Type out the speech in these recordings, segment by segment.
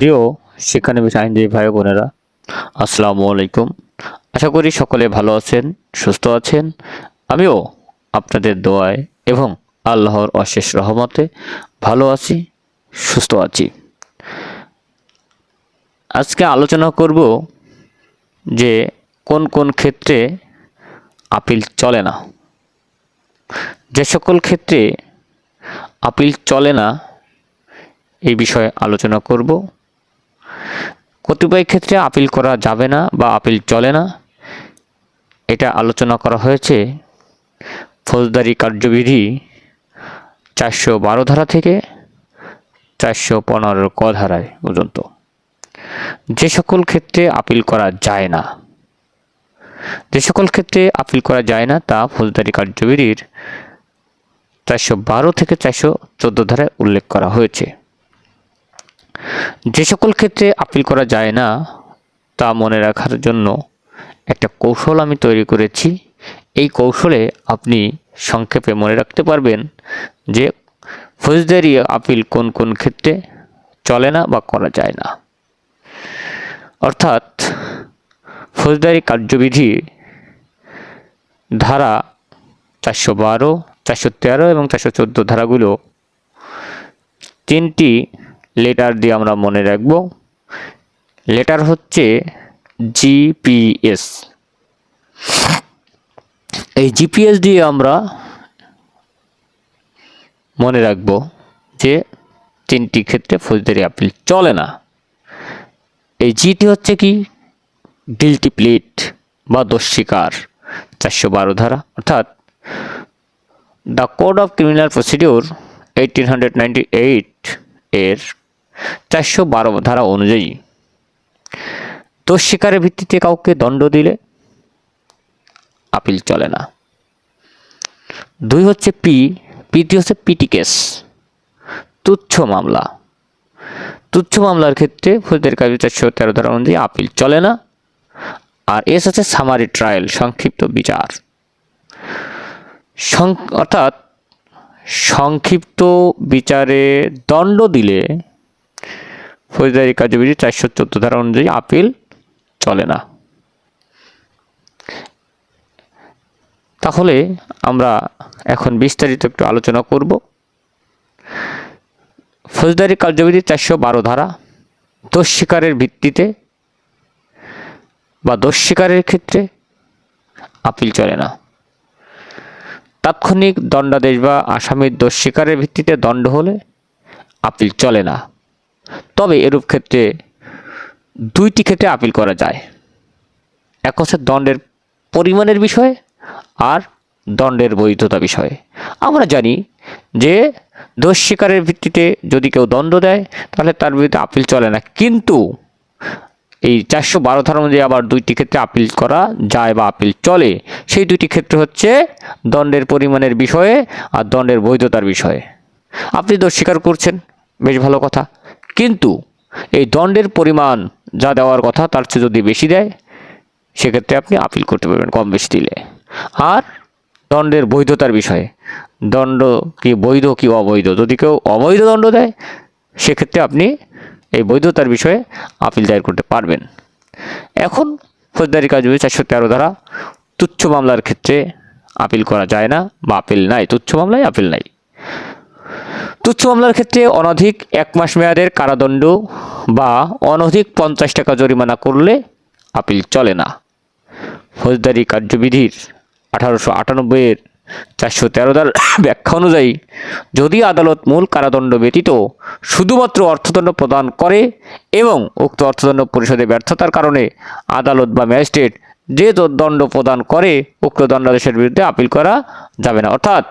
প্রিয় শিক্ষানবিশ আইনজীবী ভাই বোনেরা, আসসালামু আলাইকুম। আশা করি সকলে ভালো আছেন, সুস্থ আছেন। আমিও আপনাদের দোয়ায় এবং আল্লাহর অশেষ রহমতে ভালো আছি, সুস্থ আছি। আজকে আলোচনা করব যে কোন কোন ক্ষেত্রে আপিল চলে না। যে সকল ক্ষেত্রে আপিল চলে না, এই বিষয়ে আলোচনা করব। কতিপয় ক্ষেত্রে আপিল করা যাবে না বা আপিল চলে না। এটা আলোচনা করা হয়েছে। ফৌজদারি কার্যবিধি চারশো বারো ধারা থেকে চারশো পনেরো ক ধারায় পর্যন্ত। যে সকল ক্ষেত্রে আপিল করা যায় না, যে সকল ক্ষেত্রে আপিল করা যায় না, তা ফৌজদারি কার্যবিধির চারশো বারো থেকে চারশো চোদ্দ ধারায় উল্লেখ করা হয়েছে। যে সকল ক্ষেত্রে আপিল করা যায় না, তা মনে রাখার জন্য একটা কৌশল আমি তৈরি করেছি। এই কৌশলে আপনি সংক্ষেপে মনে রাখতে পারবেন যে ফৌজদারি আপিল কোন কোন ক্ষেত্রে চলে না বা করা যায় না। অর্থাৎ ফৌজদারি কার্যবিধি ধারা চারশো বারো, চারশো তেরো এবং চারশো চোদ্দ ধারাগুলো তিনটি লেটার দিয়ে আমরা মনে রাখব। লেটার হচ্ছে জিপিএস এই জিপিএস দিয়ে আমরা মনে রাখব যে তিনটি ক্ষেত্রে ফৌজদারি আপিল চলে না। এই জিটি হচ্ছে কি? গিলটি প্লেট বা দোষ স্বীকার, চারশো বারো ধারা। অর্থাৎ the code of criminal procedure eighteen hundred ninety eight এর চারশো বারো ধারা অনুযায়ী। দোষ স্বীকারের ভিত্তিতে কাউকে দণ্ড দিলে আপিল চলে না। দুই হচ্ছে পি, পিটি হচ্ছে পিটি কেস, তুচ্ছ মামলা। তুচ্ছ মামলার ক্ষেত্রে ফৌজদারি কাজ চারশো তেরো ধারা অনুযায়ী আপিল চলে না। আর এস হচ্ছে সামারি ট্রায়াল, সংক্ষিপ্ত বিচার। অর্থাৎ সংক্ষিপ্ত বিচারে দণ্ড দিলে ফৌজদারি কার্যবিধি চারশো চোদ্দ ধারা অনুযায়ী আপিল চলে না। তাহলে আমরা এখন বিস্তারিত একটু আলোচনা করব। ফৌজদারি কার্যবিধি চারশো বারো ধারা, দোষ স্বীকারের ভিত্তিতে বা দোষ স্বীকারের ক্ষেত্রে আপিল চলে না। তাৎক্ষণিক দণ্ডাদেশ বা আসামির দোষ স্বীকারের ভিত্তিতে দণ্ড হলে আপিল চলে না। তবে এরূপ ক্ষেত্রে দুইটি ক্ষেত্রে আপিল করা যায়। এক হচ্ছে দণ্ডের পরিমাণের বিষয়ে আর দণ্ডের বৈধতা বিষয়ে। আমরা জানি যে দোষ স্বীকারের ভিত্তিতে যদি কেউ দণ্ড দেয়, তাহলে তার বিরুদ্ধে আপিল চলে না। কিন্তু এই চারশো বারো ধারা অনুযায়ী আবার দুইটি ক্ষেত্রে আপিল করা যায় বা আপিল চলে, সেই দুইটি ক্ষেত্র হচ্ছে দণ্ডের পরিমাণের বিষয়ে আর দণ্ডের বৈধতার বিষয়ে। আপনি দোষ স্বীকার করছেন, বেশ ভালো কথা। কিন্তু এই দণ্ডের পরিমাণ যা দেওয়ার কথা তার চেয়ে যদি বেশি দেয়, সেক্ষেত্রে আপনি আপিল করতে পারবেন কম বেশি দিলে। আর দণ্ডের বৈধতার বিষয়ে, দণ্ড কি বৈধ কি অবৈধ? যদি কেউ অবৈধ দণ্ড দেয়, সেক্ষেত্রে আপনি এই বৈধতার বিষয়ে আপিল দায়ের করতে পারবেন। এখন ফৌজদারি কাজ চারশো তেরো ধারা তুচ্ছ মামলার ক্ষেত্রে আপিল করা যায় না বা আপিল নাই। তুচ্ছ মামলায় আপিল নাই। তুচ্ছ মামলার ক্ষেত্রে অনধিক এক মাস মেয়াদের কারাদণ্ড বা অনধিক পঞ্চাশ টাকা জরিমানা করলে আপিল চলে না। ফৌজদারি কার্যবিধির আঠারোশো আটানব্বইয়ের চারশো তেরো দার ব্যাখ্যা অনুযায়ী, যদি আদালত মূল কারাদণ্ড ব্যতীত শুধুমাত্র অর্থদণ্ড প্রদান করে এবং উক্ত অর্থদণ্ড পরিশোধে ব্যর্থতার কারণে আদালত বা ম্যাজিস্ট্রেট যে দণ্ড প্রদান করে উক্ত দণ্ডাদেশের বিরুদ্ধে আপিল করা যাবে না। অর্থাৎ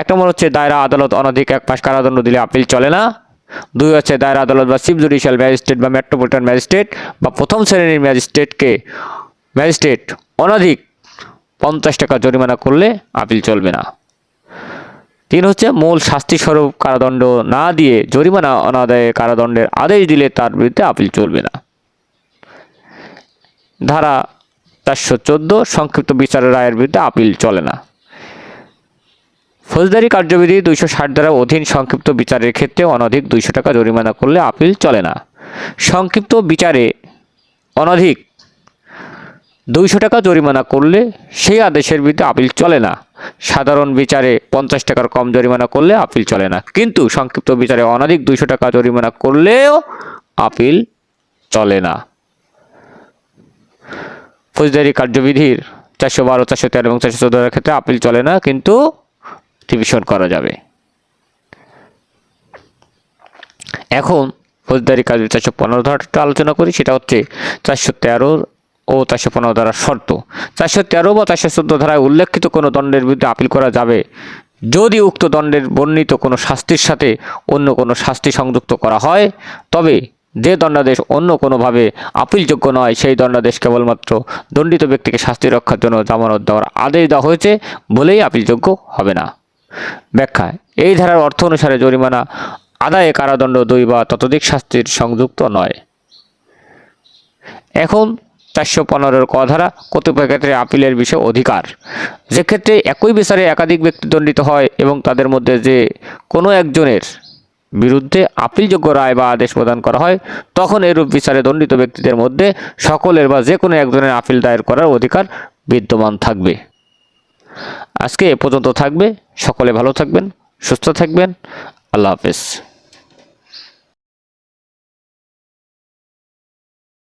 এক নম্বর হচ্ছে দায়রা আদালত অনধিক এক পাশ কারাদণ্ড দিলে আপিল চলে না। দুই হচ্ছে দায়রা আদালত বা চিফ জুডিশিয়াল ম্যাজিস্ট্রেট বা মেট্রোপলিটন ম্যাজিস্ট্রেট বা প্রথম শ্রেণির ম্যাজিস্ট্রেটকে ম্যাজিস্ট্রেট অনধিক পঞ্চাশ টাকা জরিমানা করলে আপিল চলবে না। তিন হচ্ছে মূল শাস্তি স্বরূপ কারাদণ্ড না দিয়ে জরিমানা অনাদায়ে কারাদণ্ডের আদেশ দিলে তার বিরুদ্ধে আপিল চলবে না। ধারা চারশো চোদ্দ সংক্ষিপ্ত বিচারের রায়ের বিরুদ্ধে আপিল চলে না। ফৌজদারি কার্যবিধি দুইশো ষাট দ্বারা অধীন সংক্ষিপ্ত বিচারের ক্ষেত্রে অনধিক দুইশো টাকা জরিমানা করলে আপিল চলে না। সংক্ষিপ্ত বিচারে অনধিক দুইশো টাকা জরিমানা করলে সেই আদেশের বিরুদ্ধে আপিল চলে না। সাধারণ বিচারে পঞ্চাশ টাকার কম জরিমানা করলে আপিল চলে না। কিন্তু সংক্ষিপ্ত বিচারে অনধিক দুইশো টাকা জরিমানা করলেও আপিল চলে না। ফৌজদারি কার্যবিধির চারশো বারো, চারশো তেরো এবং চারশো চোদ্দোর ক্ষেত্রে আপিল চলে না, কিন্তু রিভিশন করা যাবে। এখন ফৌজদারি কাজের চারশো পনেরো ধারাটা আলোচনা করি, সেটা হচ্ছে চারশো তেরো ও চারশো পনেরো ধারার শর্ত। চারশো তেরো বা চারশো চোদ্দ ধারায় উল্লেখিত কোনো দণ্ডের বিরুদ্ধে আপিল করা যাবে যদি উক্ত দণ্ডের বর্ণিত কোনো শাস্তির সাথে অন্য কোনো শাস্তি সংযুক্ত করা হয়, তবে যে দণ্ডাদেশ অন্য কোনোভাবে আপিলযোগ্য নয়, সেই দণ্ডাদেশ কেবলমাত্র দণ্ডিত ব্যক্তিকে শাস্তি রক্ষার জন্য জামানত দেওয়ার আদেশ দেওয়া হয়েছে বলেই আপিলযোগ্য হবে না। ব্যাখ্যা এই ধারার অর্থ অনুসারে জরিমানা, আদায়ে কারাদণ্ড, দুই বা ততোধিক শাস্তির সংযুক্ত নয়। এখন চারশো পনেরোর ক ধারা কতিপয় ক্ষেত্রে আপিলের বিষয় অধিকার। যে ক্ষেত্রে একই বিচারে একাধিক ব্যক্তি দণ্ডিত হয় এবং তাদের মধ্যে যে কোনো একজনের বিরুদ্ধে আপিলযোগ্য রায় বা আদেশ প্রদান করা হয়, তখন এরূপ বিচারে দণ্ডিত ব্যক্তিদের মধ্যে সকলের বা যে কোনো একজনের আপিল দায়ের করার অধিকার বিদ্যমান থাকবে। আজকে এ পর্যন্ত থাকবে। সকলে ভালো থাকবেন, সুস্থ থাকবেন। আল্লাহ হাফেজ।